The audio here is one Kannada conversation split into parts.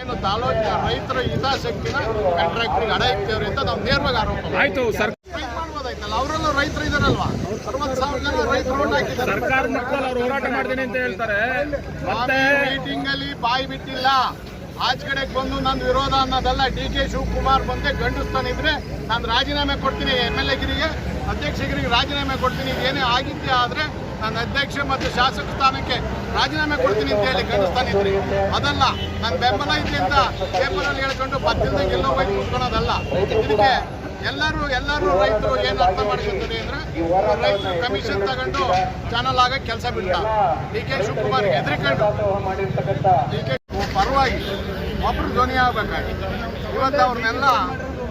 ಏನು ತಾಲೂಕಿನ ರೈತರ ಹಿತಾಸಕ್ತಿನ ಕಾಂಟ್ರಾಕ್ಟರ್ಗೆ ಅಡ ಇಕ್ತೇವ್ರಿ ಅಂತ ನಾವು ನೇರವಾಗಿ ಆರೋಪ. ಆಯ್ತು ಸರ್. ಮಾಡ್ಬೋದಾಯ್ತಲ್ಲ ಅವರೆಲ್ಲ ರೈತರು ಇದಾರಲ್ವಾ? ಅರವತ್ತು ಸಾವಿರ ಜನ ರೈತರು ಓಟ್ ಹಾಕಿದ್ದಾರೆ. ಸರ್ಕಾರ ಮಟ್ಟದಲ್ಲಿ ಅವ್ರು ಹೋರಾಟ ಮಾಡ್ತೀನಿ ಅಂತ ಹೇಳ್ತಾರೆ. ಮತ್ತೆ ಮೀಟಿಂಗ್ ಅಲ್ಲಿ ಬಾಯಿ ಬಿಟ್ಟಿಲ್ಲ. ಆಚ ಕಡೆಗೆ ಬಂದು ನನ್ನ ವಿರೋಧ ಅನ್ನೋದಲ್ಲ ಡಿ ಕೆ ಶಿವಕುಮಾರ್ ಬಂದೆ ಗಂಡಸ್ತಾನಿದ್ರೆ ನಾನು ರಾಜೀನಾಮೆ ಕೊಡ್ತೀನಿ ಎಂ ಎಲ್ ಎಗಿರಿಗೆ ಅಧ್ಯಕ್ಷಗಿರಿಗೆ ರಾಜೀನಾಮೆ ಕೊಡ್ತೀನಿ ಏನೇ ಆಗಿದ್ದೆ ಆದರೆ ನನ್ನ ಅಧ್ಯಕ್ಷ ಮತ್ತು ಶಾಸಕ ಸ್ಥಾನಕ್ಕೆ ರಾಜೀನಾಮೆ ಕೊಡ್ತೀನಿ ಅಂತ ಹೇಳಿ ಗಂಡಸ್ತಾನಿದ್ರಿ ಅದಲ್ಲ ನನ್ನ ಬೆಂಬಲ ಅಂತ ಪೇಪರಲ್ಲಿ ಹೇಳ್ಕೊಂಡು ಪದ್ಯದ ಗೆಲ್ಲೋ ಹೋಗಿ ಕೂತ್ಕೊಳ್ಳೋದಲ್ಲ ಇದಕ್ಕೆ ಎಲ್ಲರೂ ಎಲ್ಲರೂ ರೈತರು ಏನು ಅರ್ಥ ಮಾಡ್ಕೊತಾರೆ ಅಂದ್ರೆ ರೈತರು ಕಮಿಷನ್ ತಗೊಂಡು ಚಾನಲ್ ಆಗ ಕೆಲಸ ಬಿಡ್ತಾರೆ ಡಿ ಕೆ ಶಿವಕುಮಾರ್ಗೆ ಹೆದರಿಕೊಂಡು. ಡಿ ಕೆ ಪರವಾಗಿ ಒಬ್ರು ಧ್ವನಿ ಆಗ್ಬೇಕಾಗಿತ್ತು ಇವತ್ತು ಅವ್ರನ್ನೆಲ್ಲ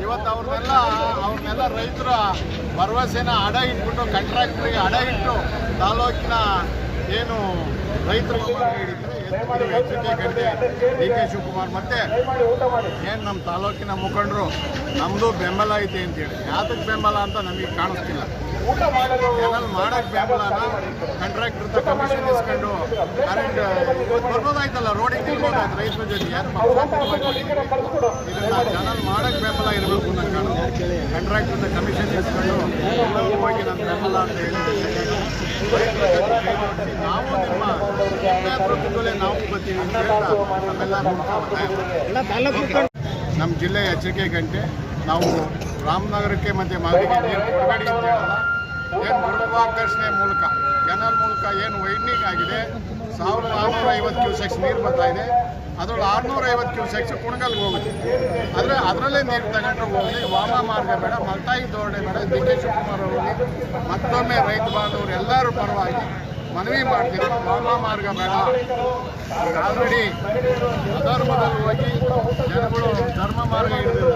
ಇವತ್ತು ಅವ್ರನ್ನೆಲ್ಲ ಅವ್ರನ್ನೆಲ್ಲ ರೈತರ ಭರವಸೆನ ಅಡ ಇಟ್ಬಿಟ್ಟು ಕಾಂಟ್ರಾಕ್ಟ್ರಿಗೆ ಅಡ ಇಟ್ಟು ತಾಲೂಕಿನ ಏನು ರೈತರು ಎಚ್ ಕೆ ಗಂಟೆ ಡಿ ಕೆ ಶಿವಕುಮಾರ್. ಮತ್ತೆ ಏನು ನಮ್ಮ ತಾಲೂಕಿನ ಮುಖಂಡರು ನಮ್ಮದು ಬೆಂಬಲ ಐತೆ ಅಂತೇಳಿ ಯಾತಕ್ಕೆ ಬೆಂಬಲ ಅಂತ ನಮಗೆ ಕಾಣಿಸ್ತಿಲ್ಲ. ಏನಲ್ಲಿ ಮಾಡಕ್ಕೆ ಬೆಂಬಲನ ಕಾಂಟ್ರಾಕ್ಟರ್ ಕಮಿಷನ್ ಇಸ್ಕೊಂಡು ಕರೆಂಟ್ ಬರ್ಬೋದಾಯ್ತಲ್ಲ? ರೋಡಿಗೆ ನಿಲ್ಬೋದಾಯ್ತು ರೈತರ ಜೊತೆ. ಯಾರು ಇದನ್ನು ಚಾನಲ್ ಮಾಡೋಕ್ಕೆ ಬೆಂಬಲ ಇರಬೇಕು. ನಂಗೆ ಕಾಣುತ್ತೆ ಕಾಂಟ್ರಾಕ್ಟರ್ ಕಮಿಷನ್ ಇಸ್ಕೊಂಡು ಎಲ್ಲರೂ ಹೋಗಿ ನನ್ನ ಬೆಂಬಲ ಅಂತ ಹೇಳಿ ನಾವು ನಿಮ್ಮ ನಾವು ಬರ್ತೀವಿ ಅಂತ ಹೇಳ್ತಾ ನಮ್ಮೆಲ್ಲ ನಮ್ಮ ಜಿಲ್ಲೆ ಎಚ್ಚರಿಕೆ ಗಂಟೆ. ನಾವು ರಾಮನಗರಕ್ಕೆ ಮತ್ತು ಮಾದರಿಗೆ ನೀರು ಕೊಡಬೇಡಿ ಅಂತ ಹೇಳಲ್ಲ. ಏನು ಮೂಲಕ. ಕೆನಲ್ ಮೂಲಕ ಏನು ವೈಡ್ನಿಂಗ್ ಆಗಿದೆ. ಸಾವಿರದ ಆರುನೂರ ಐವತ್ತು ಕ್ಯೂಸೆಕ್ಸ್ ನೀರು ಬರ್ತಾ ಇದೆ. ಅದರಲ್ಲಿ ಆರುನೂರ ಐವತ್ತು ಕ್ಯೂಸೆಕ್ಸ್ ಕುಣಗಲ್ಗೆ ಹೋಗುತ್ತೆ. ಆದರೆ ಅದರಲ್ಲೇ ನೀರು ತಗೊಂಡ್ರೆ ಹೋಗಲಿ. ವಾಮ ಮಾರ್ಗ ಬೇಡ ಮಲ್ತಾಯಿ ಧೋರಣೆ ಬೇಡ. ಡಿ ಶಿವಕುಮಾರ್ ಅವರಿಗೆ ಮತ್ತೊಮ್ಮೆ ರೈತ ಬಾಂಧವರು ಎಲ್ಲರೂ ಪರವಾಗಿ ಮನವಿ ಮಾಡ್ತೀವಿ. ವಾಮ ಮಾರ್ಗ ಬೇಡ. ಆಲ್ರೆಡಿ ಅಧರ್ಮದಲ್ಲಿ ಹೋಗಿ ಜನಗಳು ಧರ್ಮ ಮಾರ್ಗ ಹಿಡಿದು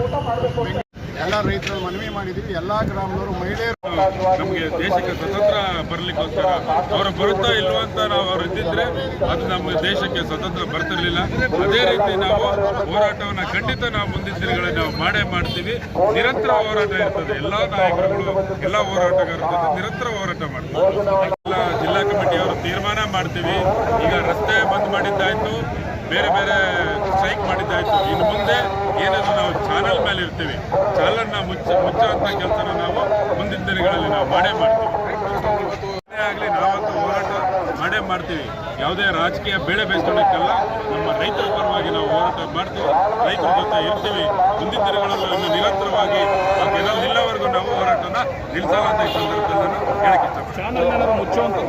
ಎಲ್ಲ ರೈತರು ಮಾಡಿದ್ದೀವಿ ಎಲ್ಲಾ ಗ್ರಾಮದವರು ಮಹಿಳೆಯರು ನಮಗೆ ದೇಶಕ್ಕೆ ಸ್ವತಂತ್ರ ಬರಲಿಕ್ಕೋಸ್ಕರ ಅವರು ಬರುತ್ತಾ ಇಲ್ವೋ ನಾವು ಅವ್ರು ಇದ್ದಿದ್ರೆ ಅದು ನಮ್ಮ ದೇಶಕ್ಕೆ ಸ್ವತಂತ್ರ ಬರ್ತಿರ್ಲಿಲ್ಲ. ಅದೇ ರೀತಿ ನಾವು ಹೋರಾಟವನ್ನ ಖಂಡಿತ ನಾವು ಮುಂದಿನ ದಿನಗಳಲ್ಲಿ ನಾವು ಮಾಡೇ ಮಾಡ್ತೀವಿ. ನಿರಂತರ ಹೋರಾಟ ಇರ್ತದೆ. ಎಲ್ಲಾ ನಾಯಕರುಗಳು, ಎಲ್ಲ ಹೋರಾಟಗಾರರು ನಿರಂತರ ಹೋರಾಟ ಮಾಡ್ತಾರೆ. ಜಿಲ್ಲಾ ಕಮಿಟಿಯವರು ತೀರ್ಮಾನ ಮಾಡ್ತೀವಿ. ಈಗ ರಸ್ತೆ ಬಂದ್ ಮಾಡಿದ್ದಾಯ್ತು. ಬೇರೆ ಬೇರೆ ಸ್ಟ್ರೈಕ್ ಮಾಡಿದ್ದಾಯ್ತು. ಇನ್ನು ಮುಂದೆ ಏನಾದರೂ ನಾವು ಚಾನಲ್ ಮೇಲೆ ಇರ್ತೀವಿ. ಚಾನಲ್ನ ಮುಚ್ಚ ಮುಚ್ಚುವಂಥ ಕೆಲಸನ ನಾವು ಮುಂದಿನ ದಿನಗಳಲ್ಲಿ ನಾವು ಮಾಡೇ ಮಾಡ್ತೀವಿ. ಆಗಲಿ ನಾವಂತೂ ಹೋರಾಟ ಮಾಡೇ ಮಾಡ್ತೀವಿ. ಯಾವುದೇ ರಾಜಕೀಯ ಬೆಳೆ ಬೇಯಿಸ್ಕೊಳ್ಳೋಕ್ಕಲ್ಲ ನಮ್ಮ ರೈತರ ಪರವಾಗಿ ನಾವು ಹೋರಾಟ ಮಾಡ್ತೀವಿ. ರೈತರ ಜೊತೆ ಇರ್ತೀವಿ. ಮುಂದಿನ ದಿನಗಳಲ್ಲಿ ನಿರಂತರವಾಗಿ ಆ ಗೆಲ್ಲವರೆಗೂ ನಾವು ಹೋರಾಟನ ನಿಲ್ಲಿಸಲ್ಲ ಅಂತ ಈ ಸಂದರ್ಭದಲ್ಲಿ ನಾನು ಹೇಳಕ್ಕೆ ಇಷ್ಟಪಡ್ತೀನಿ.